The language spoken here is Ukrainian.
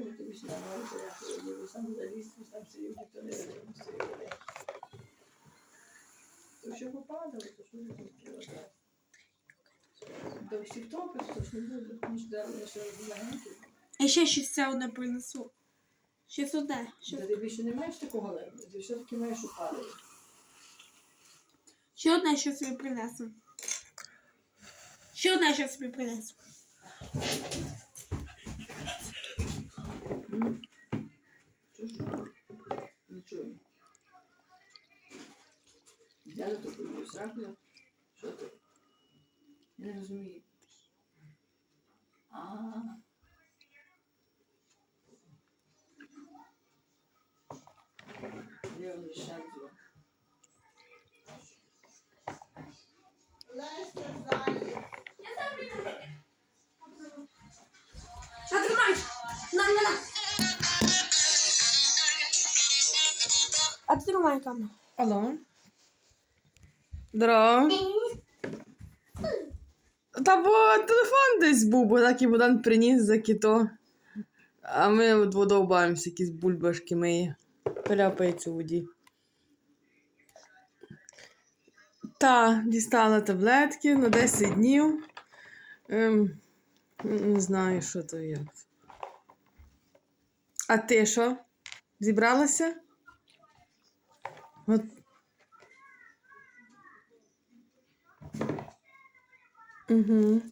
Дивлюсь на море, я дивлюсь, сам залізти, там сидів, То що попадало, то що не таке. До всіх топить, то ж не буде. Дали, що легенько. Я ще щось це одне принесу. Щось одне. Та ти більше не маєш такого легенько, ти все-таки маєш упадати. ще одне що собі принесу. Ще одне що собі принесу. Що ж? Не чую. Взяли таку сраку. Що ти? Не розумію. А. Де вони А ти тримай камеру. Алло. Здорово. Та бо телефон десь був, бо так і Богдан приніс за кіто. А ми от водовбаємося, якісь бульбашки миє. Перепається у воді. Та, дістала таблетки на 10 днів. Ем, не знаю, що то як. А ти що? Зібралася? От. Угу.